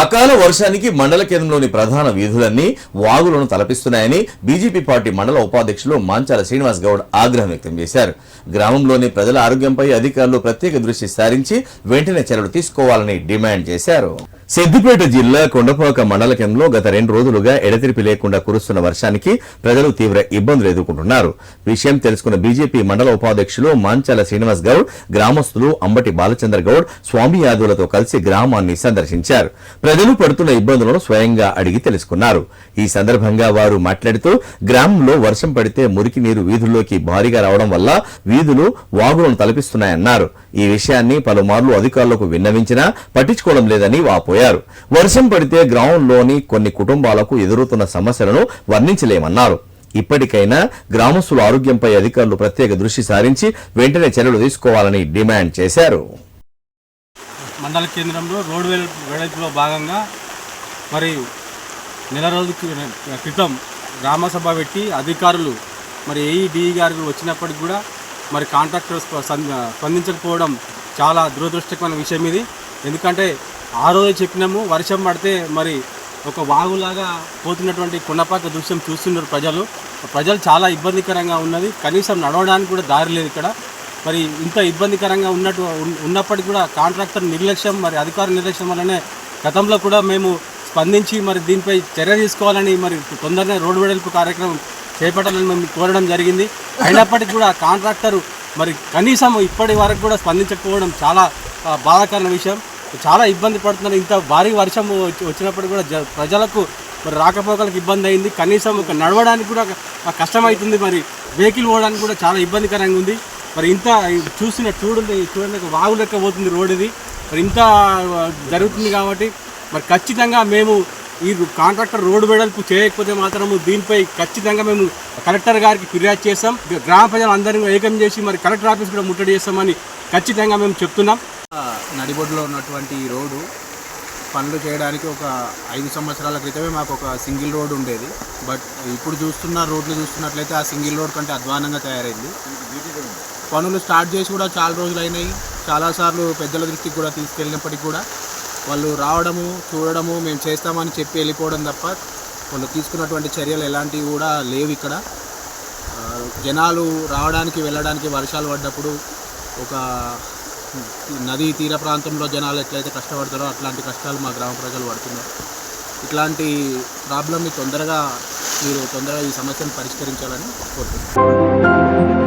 అకాల వర్షానికి మండల కేంద్రంలోని ప్రధాన వీధులన్నీ వాగులను తలపిస్తున్నాయని బీజేపీ పార్టీ మండల ఉపాధ్యక్షులు మాంచాల శ్రీనివాస్ గౌడ్ ఆగ్రహం వ్యక్తం చేశారు. గ్రామంలోని ప్రజల ఆరోగ్యంపై అధికారులు ప్రత్యేక దృష్టి సారించి వెంటనే చర్యలు తీసుకోవాలని డిమాండ్ చేశారు. సిద్దిపేట జిల్లా కొండపాక మండల కేంద్రంలో గత రెండు రోజులుగా ఎడతెరిపి లేకుండా కురుస్తున్న వర్షానికి ప్రజలు తీవ్ర ఇబ్బందులు ఎదుర్కొంటున్నారు. విషయం తెలుసుకున్న బీజేపీ మండల ఉపాధ్యక్షులు మాంచాల శ్రీనివాస్ గౌడ్ గ్రామస్తులు అంబటి బాలచంద్ర గౌడ్ స్వామి యాదవులతో కలిసి గ్రామాన్ని సందర్శించారు. ప్రజలు పడుతున్న ఇబ్బందులను స్వయంగా అడిగి తెలుసుకున్నారు. ఈ సందర్భంగా వారు మాట్లాడుతూ గ్రామంలో వర్షం పడితే మురికి నీరు వీధుల్లోకి భారీగా రావడం వల్ల వీధులు వాగులను తలపిస్తున్నాయన్నారు. ఈ విషయాన్ని పలుమార్లు అధికారులకు విన్నవించినా పట్టించుకోవడం లేదని వాపోయారు. వర్షం పడితే గ్రామంలోని కొన్ని కుటుంబాలకు ఎదురుతున్న సమస్యలను వర్ణించలేమన్నారు. ఇప్పటికైనా గ్రామస్తుల ఆరోగ్యంపై అధికారులు ప్రత్యేక దృష్టి సారించి వెంటనే చర్యలు తీసుకోవాలని డిమాండ్ చేశారు. మండల కేంద్రంలో రోడ్డు వెల్ వెడల్పులో భాగంగా మరి నెల రోజు క్రితం గ్రామసభ పెట్టి అధికారులు మరి ఏఈడిఈ గారు వచ్చినప్పటికి కూడా మరి కాంట్రాక్టర్స్ స్పందించకపోవడం చాలా దురదృష్టకరమైన విషయం ఇది. ఎందుకంటే ఆ రోజు చెప్పినాము. వర్షం పడితే మరి ఒక వాగులాగా పోతున్నటువంటి కొండపాక దృశ్యం చూస్తున్నారు ప్రజలు. ప్రజలు చాలా ఇబ్బందికరంగా ఉన్నది. కనీసం నడవడానికి కూడా దారి లేదు ఇక్కడ. మరి ఇంత ఇబ్బందికరంగా ఉన్నట్టు ఉన్నప్పటికీ కూడా కాంట్రాక్టర్ నిర్లక్ష్యం మరి అధికార నిర్లక్ష్యం వల్లనే గతంలో కూడా మేము స్పందించి మరి దీనిపై చర్య తీసుకోవాలని మరి తొందరనే రోడ్డు వెడల్పు కార్యక్రమం చేపట్టాలని మేము కోరడం జరిగింది. అయినప్పటికీ కూడా కాంట్రాక్టర్ మరి కనీసం ఇప్పటి వరకు కూడా స్పందించకపోవడం చాలా బాధాకరమైన విషయం. చాలా ఇబ్బంది పడుతున్నారు. ఇంత భారీ వర్షం వచ్చి- వచ్చినప్పుడు కూడా జ- ప్రజలకు మరి రాకపోకలకు ఇబ్బంది అయింది. కనీసం ఒక నడవడానికి కూడా కష్టమవుతుంది మరి. వెహికల్ పోవడానికి కూడా చాలా ఇబ్బందికరంగా ఉంది. మరి ఇంత చూసిన చూడండి చూడండి వాగు లెక్క పోతుంది రోడ్ ఇది మరి ఇంత జరుగుతుంది కాబట్టి మరి ఖచ్చితంగా మేము ఈ కాంట్రాక్టర్ రోడ్డు వెడల్పు చేయకపోతే మాత్రము దీనిపై ఖచ్చితంగా మేము కలెక్టర్ గారికి ఫిర్యాదు చేస్తాం. గ్రామ ప్రజలందరినీ ఏకం చేసి మరి కలెక్టర్ ఆఫీస్ కూడా ముట్టడి చేస్తామని ఖచ్చితంగా మేము చెప్తున్నాం. నడిబొడ్డులో ఉన్నటువంటి ఈ రోడ్డు పనులు చేయడానికి ఒక ఐదు సంవత్సరాల క్రితమే మాకు ఒక సింగిల్ రోడ్ ఉండేది. బట్ ఇప్పుడు చూస్తున్న రోడ్లు చూస్తున్నట్లయితే ఆ సింగిల్ రోడ్ కంటే అధ్వానంగా తయారైంది. పనులు స్టార్ట్ చేసి కూడా చాలా రోజులు అయినాయి చాలాసార్లు పెద్దల దృష్టికి కూడా తీసుకెళ్ళినప్పటికీ కూడా వాళ్ళు రావడము చూడడము మేము చేస్తామని చెప్పి వెళ్ళిపోవడం తప్ప వాళ్ళు తీసుకున్నటువంటి చర్యలు ఎలాంటివి కూడా లేవు ఇక్కడ. జనాలు రావడానికి వెళ్ళడానికి వర్షాలు పడ్డప్పుడు ఒక నదీ తీర ప్రాంతంలో జనాలు ఎట్లయితే కష్టపడతారో అట్లాంటి కష్టాలు మా గ్రామ ప్రజలు పడుతున్నారు. ఇట్లాంటి ప్రాబ్లమ్ని తొందరగా మీరు తొందరగా ఈ సమస్యను పరిష్కరించాలని కోరుతున్నాను